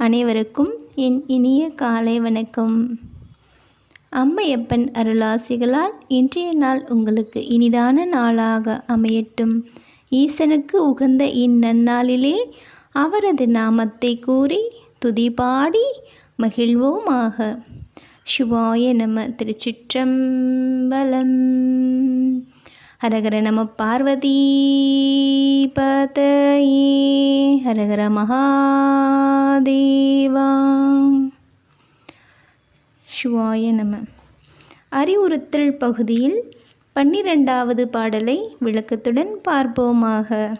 அனைவருக்கும் என் இனிய காலை வணக்கம். அம்மையப்பன் அருளாசிகளால் இன்றைய நாள் உங்களுக்கு இனிதான நாளாக அமையட்டும். ஈசனுக்கு உகந்த இந்நன்னாளிலே அவரது நாமத்தை கூறி துதிபாடி மகிழ்வோமாக. சிவாய நம திருச்சிற்றம்பலம். ஹரஹர நம பார்வதி பதயே. ஹரஹர மகாதேவா. சிவாய நம. அறிவுறுத்தல் பகுதியில் பன்னிரெண்டாவது பாடலை விளக்கத்துடன் பார்ப்போமாக.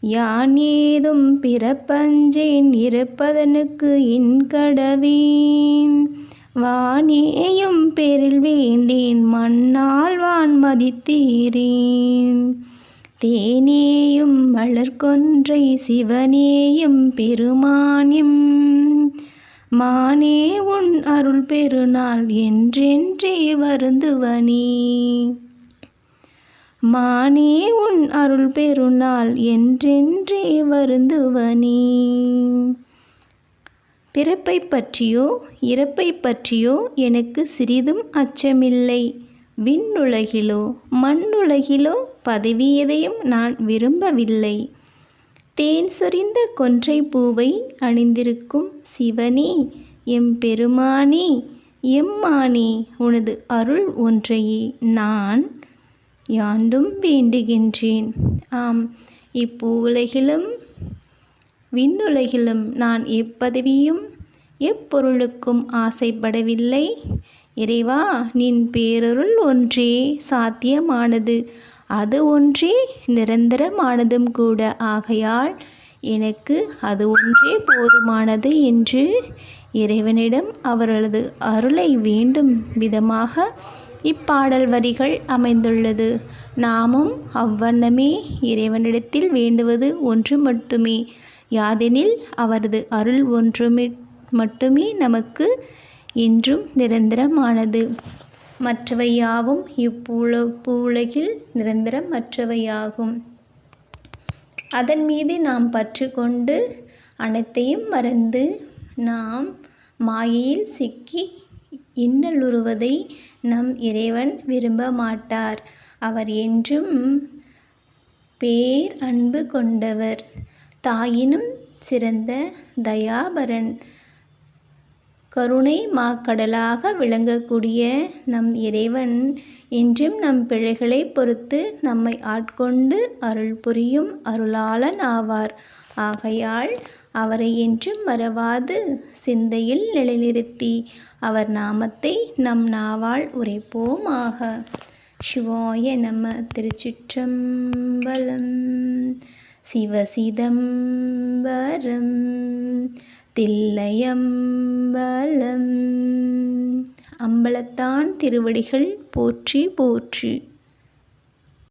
யான் ஏதும் பிறப்பஞ்சேன் இருப்பதனுக்கு இன் கடவீன். வானேயும் பெரில் வேண்டேன் மண்ணால் வான் மதித்தீரேன். தேனேயும் மலர்கொன்றை சிவனேயும் பெருமானியம் மானே உன் அருள் பெருநாள் என்றென்றே வருந்துவனே. மானே உன் அருள் பெருநாள் என்றென்றே வருந்துவனே. பிறப்பை பற்றியோ இறப்பை பற்றியோ எனக்கு சிறிதும் அச்சமில்லை. விண்ணுலகிலோ மண்ணுலகிலோ பதவி எதையும் நான் விரும்பவில்லை. தேன் சொரிந்த கொன்றை பூவை அணிந்திருக்கும் சிவனே எம் பெருமானே எம்மானே உனது அருள் ஒன்றையே நான் யாண்டும் வேண்டுகின்றேன். ஆம் இப்பூவுலகிலும் விண்ணுலகிலும் நான் எப்பதவியும் எப்பொருளுக்கும் ஆசைப்படவில்லை. இறைவா நின் பேரருள் ஒன்றே சாத்தியமானது. அது ஒன்றே நிரந்தரமானதும் கூட. ஆகையால் எனக்கு அது ஒன்றே போதுமானது என்று இறைவனிடம் அவர்களது அருளை வேண்டும் விதமாக இப்பாடல் வரிகள் அமைந்துள்ளது. நாமும் அவ்வண்ணமே இறைவனிடத்தில் வேண்டுவது ஒன்று மட்டுமே. யாதெனில் அவரது அருள் ஒன்றுமே மட்டுமே நமக்கு என்றும் நிரந்தரமானது. மற்றவை யாவும் இப்பூல பூவுலகில் நிரந்தரம் மற்றவையாகும் அதன் மீது நாம் பற்று கொண்டு அனைத்தையும் மறந்து நாம் மாயையில் சிக்கி இன்னலுறுவதை நம் இறைவன் விரும்ப மாட்டார் அவர் என்றும் பேர் அன்பு கொண்டவர். தாயினும் சிறந்த தயாபரன். கருணை மாக்கடலாக விளங்கக்கூடிய நம் இறைவன் இன்றும் நம் பிழைகளை பொறுத்து நம்மை ஆட்கொண்டு அருள் புரியும் அருளாளன் ஆவார். ஆகையால் அவரை என்றும் மறவாது சிந்தையில் நிலைநிறுத்தி அவர் நாமத்தை நம் நாவால் உரைப்போமாக. சிவாய நம திருச்சிற்றம்பலம். சிவசிதம்பரம் தில்லையம்பலம். அம்பலத்தான் திருவடிகள் போற்றி போற்றி.